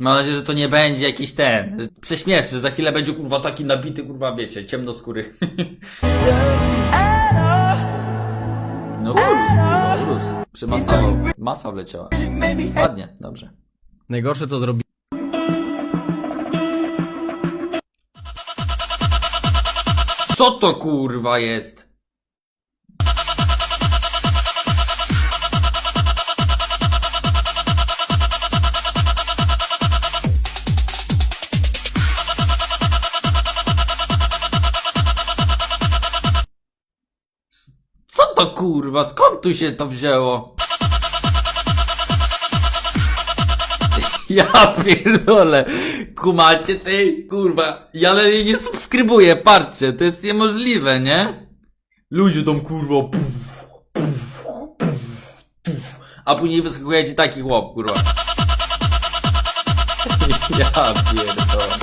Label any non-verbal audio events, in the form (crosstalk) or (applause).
Mam nadzieję, że to nie będzie jakiś ten. Prześmiewczy, że za chwilę będzie kurwa taki nabity, kurwa wiecie, ciemnoskóry. (laughs) No urósł, kurwa, urósł. Przymasował. Masa wleciała. Ładnie, dobrze. Najgorsze co zrobi... Co to kurwa jest? To kurwa? Skąd tu się to wzięło? Ja pierdolę. Kumacie tej? Kurwa. Ja ale jej nie subskrybuję, patrzcie. To jest niemożliwe, nie? Ludzie tam kurwa. Puf, puf, puf, puf. A później wyskakuje ci taki chłop, kurwa. (laughs) Ja pierdolę.